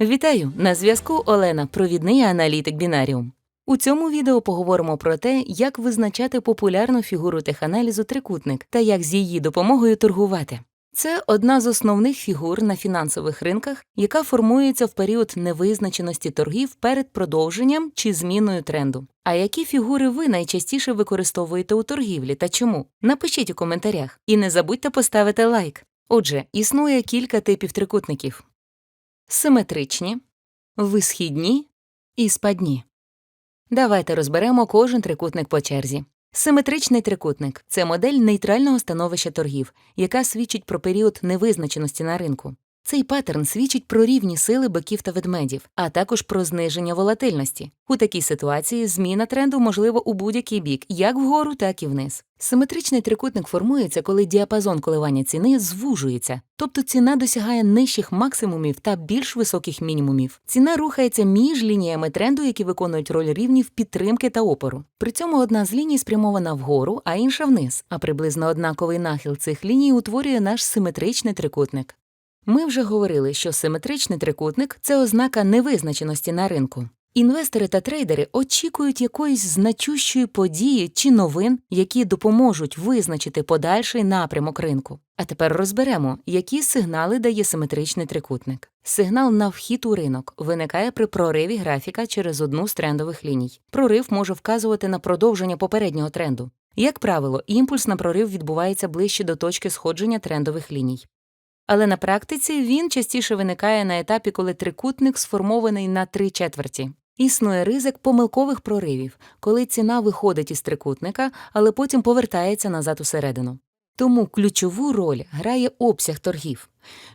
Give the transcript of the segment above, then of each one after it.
Вітаю! На зв'язку Олена, провідний аналітик Бінаріум. У цьому відео поговоримо про те, як визначати популярну фігуру теханалізу трикутник та як з її допомогою торгувати. Це одна з основних фігур на фінансових ринках, яка формується в період невизначеності торгів перед продовженням чи зміною тренду. А які фігури ви найчастіше використовуєте у торгівлі та чому? Напишіть у коментарях і не забудьте поставити лайк. Отже, існує кілька типів трикутників симетричні, висхідні і спадні. Давайте розберемо кожен трикутник по черзі. Симетричний трикутник це модель нейтрального становища торгів, яка свідчить про період невизначеності на ринку. Цей паттерн свідчить про рівні сили биків та ведмедів, а також про зниження волатильності. У такій ситуації зміна тренду можлива у будь-який бік, як вгору, так і вниз. Симетричний трикутник формується, коли діапазон коливання ціни звужується, тобто ціна досягає нижчих максимумів та більш високих мінімумів. Ціна рухається між лініями тренду, які виконують роль рівнів підтримки та опору. При цьому одна з ліній спрямована вгору, а інша вниз, а приблизно однаковий нахил цих ліній утворює наш симетричний трикутник. Ми вже говорили, що симетричний трикутник це ознака невизначеності на ринку. Інвестори та трейдери очікують якоїсь значущої події чи новин, які допоможуть визначити подальший напрямок ринку. А тепер розберемо, які сигнали дає симетричний трикутник. Сигнал на вхід у ринок виникає при прориві графіка через одну з трендових ліній. Прорив може вказувати на продовження попереднього тренду. Як правило, імпульс на прорив відбувається ближче до точки сходження трендових ліній. Але на практиці він частіше виникає на етапі, коли трикутник сформований на три четверті. Існує ризик помилкових проривів, коли ціна виходить із трикутника, але потім повертається назад усередину. Тому ключову роль грає обсяг торгів.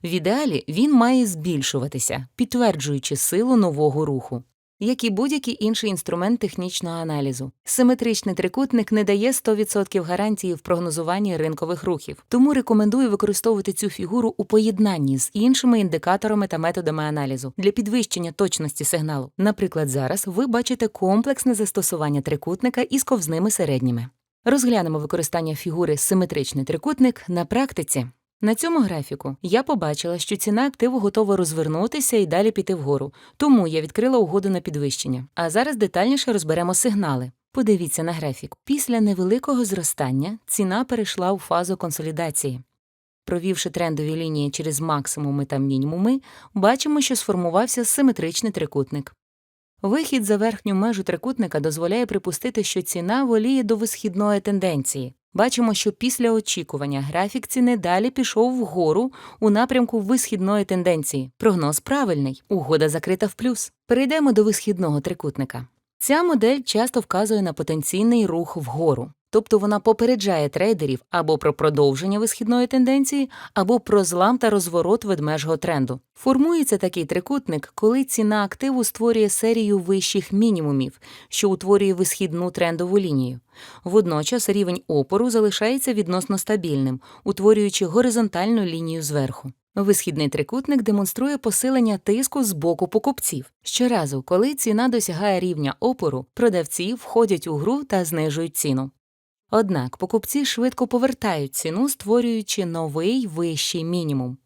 В ідеалі він має збільшуватися, підтверджуючи силу нового руху як і будь-який інший інструмент технічного аналізу. Симетричний трикутник не дає 100% гарантії в прогнозуванні ринкових рухів, тому рекомендую використовувати цю фігуру у поєднанні з іншими індикаторами та методами аналізу для підвищення точності сигналу. Наприклад, зараз ви бачите комплексне застосування трикутника із ковзними середніми. Розглянемо використання фігури симетричний трикутник на практиці. На цьому графіку я побачила, що ціна активу готова розвернутися і далі піти вгору, тому я відкрила угоду на підвищення. А зараз детальніше розберемо сигнали. Подивіться на графік. Після невеликого зростання ціна перейшла у фазу консолідації. Провівши трендові лінії через максимуми та мінімуми, бачимо, що сформувався симетричний трикутник. Вихід за верхню межу трикутника дозволяє припустити, що ціна воліє до висхідної тенденції. Бачимо, що після очікування графік ціни далі пішов вгору у напрямку висхідної тенденції. Прогноз правильний, угода закрита в плюс. Перейдемо до висхідного трикутника. Ця модель часто вказує на потенційний рух вгору тобто вона попереджає трейдерів або про продовження висхідної тенденції, або про злам та розворот ведмежого тренду. Формується такий трикутник, коли ціна активу створює серію вищих мінімумів, що утворює висхідну трендову лінію. Водночас рівень опору залишається відносно стабільним, утворюючи горизонтальну лінію зверху. Висхідний трикутник демонструє посилення тиску з боку покупців. Щоразу, коли ціна досягає рівня опору, продавці входять у гру та знижують ціну. Однак покупці швидко повертають ціну, створюючи новий вищий мінімум.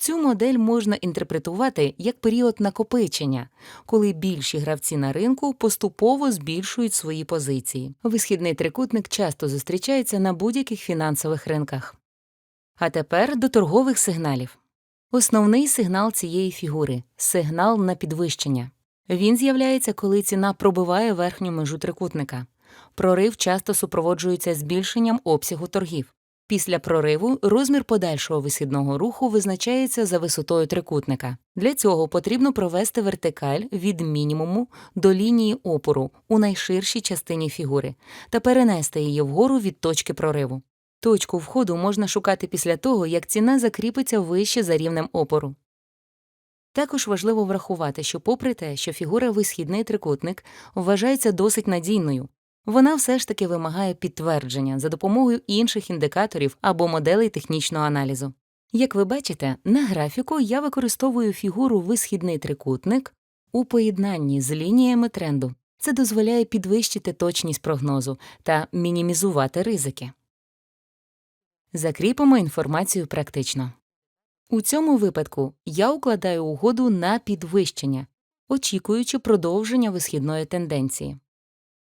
Цю модель можна інтерпретувати як період накопичення, коли більші гравці на ринку поступово збільшують свої позиції. Висхідний трикутник часто зустрічається на будь-яких фінансових ринках. А тепер до торгових сигналів. Основний сигнал цієї фігури сигнал на підвищення. Він з'являється, коли ціна пробиває верхню межу трикутника. Прорив часто супроводжується збільшенням обсягу торгів. Після прориву розмір подальшого висхідного руху визначається за висотою трикутника. Для цього потрібно провести вертикаль від мінімуму до лінії опору у найширшій частині фігури та перенести її вгору від точки прориву. Точку входу можна шукати після того, як ціна закріпиться вище за рівнем опору. Також важливо врахувати, що, попри те, що фігура висхідний трикутник вважається досить надійною, вона все ж таки вимагає підтвердження за допомогою інших індикаторів або моделей технічного аналізу. Як ви бачите, на графіку я використовую фігуру висхідний трикутник у поєднанні з лініями тренду. Це дозволяє підвищити точність прогнозу та мінімізувати ризики. Закріпимо інформацію практично. У цьому випадку я укладаю угоду на підвищення, очікуючи продовження висхідної тенденції.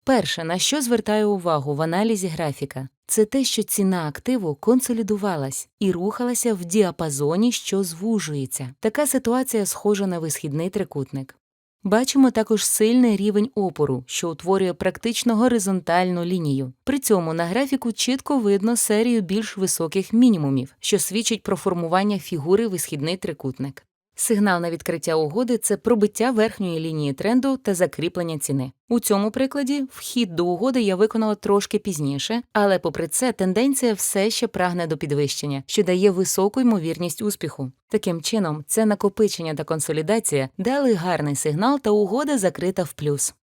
Перше, на що звертаю увагу в аналізі графіка, це те, що ціна активу консолідувалась і рухалася в діапазоні, що звужується. Така ситуація схожа на висхідний трикутник. Бачимо також сильний рівень опору, що утворює практично горизонтальну лінію. При цьому на графіку чітко видно серію більш високих мінімумів, що свідчить про формування фігури висхідний трикутник. Сигнал на відкриття угоди це пробиття верхньої лінії тренду та закріплення ціни. У цьому прикладі вхід до угоди я виконала трошки пізніше, але попри це тенденція все ще прагне до підвищення, що дає високу ймовірність успіху. Таким чином, це накопичення та консолідація дали гарний сигнал, та угода закрита в плюс.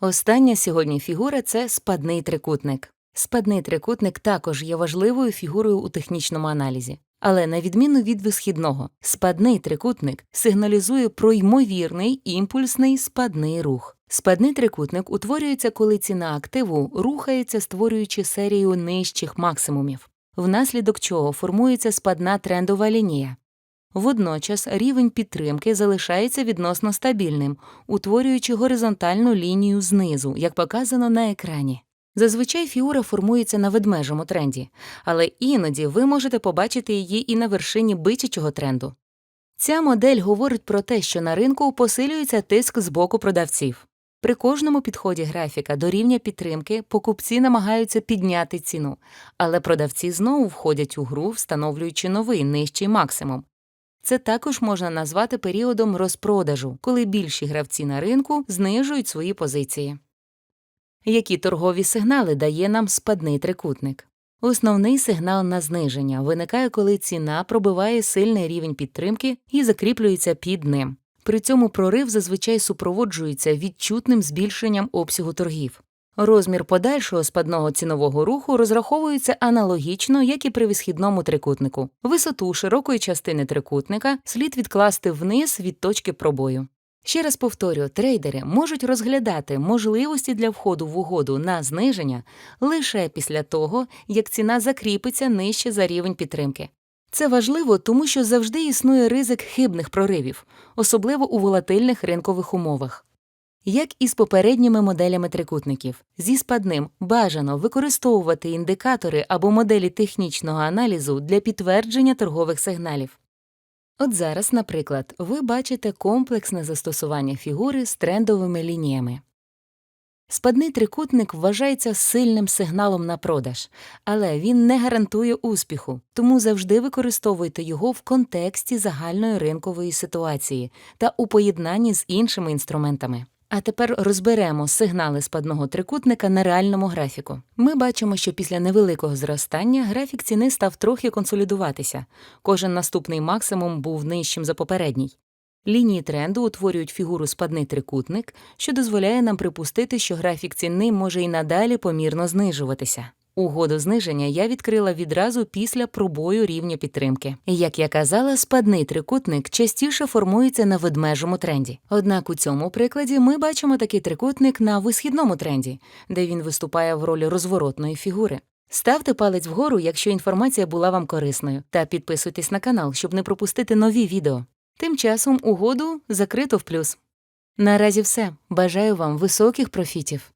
Остання сьогодні фігура це спадний трикутник. Спадний трикутник також є важливою фігурою у технічному аналізі. Але на відміну від висхідного, спадний трикутник сигналізує про ймовірний імпульсний спадний рух. Спадний трикутник утворюється, коли ціна активу рухається, створюючи серію нижчих максимумів, внаслідок чого формується спадна трендова лінія. Водночас рівень підтримки залишається відносно стабільним, утворюючи горизонтальну лінію знизу, як показано на екрані. Зазвичай фігура формується на ведмежому тренді, але іноді ви можете побачити її і на вершині бичачого тренду. Ця модель говорить про те, що на ринку посилюється тиск з боку продавців. При кожному підході графіка до рівня підтримки покупці намагаються підняти ціну, але продавці знову входять у гру, встановлюючи новий нижчий максимум. Це також можна назвати періодом розпродажу, коли більші гравці на ринку знижують свої позиції. Які торгові сигнали дає нам спадний трикутник? Основний сигнал на зниження виникає, коли ціна пробиває сильний рівень підтримки і закріплюється під ним. При цьому прорив зазвичай супроводжується відчутним збільшенням обсягу торгів. Розмір подальшого спадного цінового руху розраховується аналогічно, як і при висхідному трикутнику. Висоту широкої частини трикутника слід відкласти вниз від точки пробою. Ще раз повторю, трейдери можуть розглядати можливості для входу в угоду на зниження лише після того, як ціна закріпиться нижче за рівень підтримки. Це важливо, тому що завжди існує ризик хибних проривів, особливо у волатильних ринкових умовах. Як і з попередніми моделями трикутників, зі спадним бажано використовувати індикатори або моделі технічного аналізу для підтвердження торгових сигналів. От зараз, наприклад, ви бачите комплексне застосування фігури з трендовими лініями. Спадний трикутник вважається сильним сигналом на продаж, але він не гарантує успіху, тому завжди використовуйте його в контексті загальної ринкової ситуації та у поєднанні з іншими інструментами. А тепер розберемо сигнали спадного трикутника на реальному графіку. Ми бачимо, що після невеликого зростання графік ціни став трохи консолідуватися. Кожен наступний максимум був нижчим за попередній. Лінії тренду утворюють фігуру спадний трикутник, що дозволяє нам припустити, що графік ціни може і надалі помірно знижуватися. Угоду зниження я відкрила відразу після пробою рівня підтримки. Як я казала, спадний трикутник частіше формується на ведмежому тренді. Однак у цьому прикладі ми бачимо такий трикутник на висхідному тренді, де він виступає в ролі розворотної фігури. Ставте палець вгору, якщо інформація була вам корисною, та підписуйтесь на канал, щоб не пропустити нові відео. Тим часом угоду закрито в плюс. Наразі все. Бажаю вам високих профітів.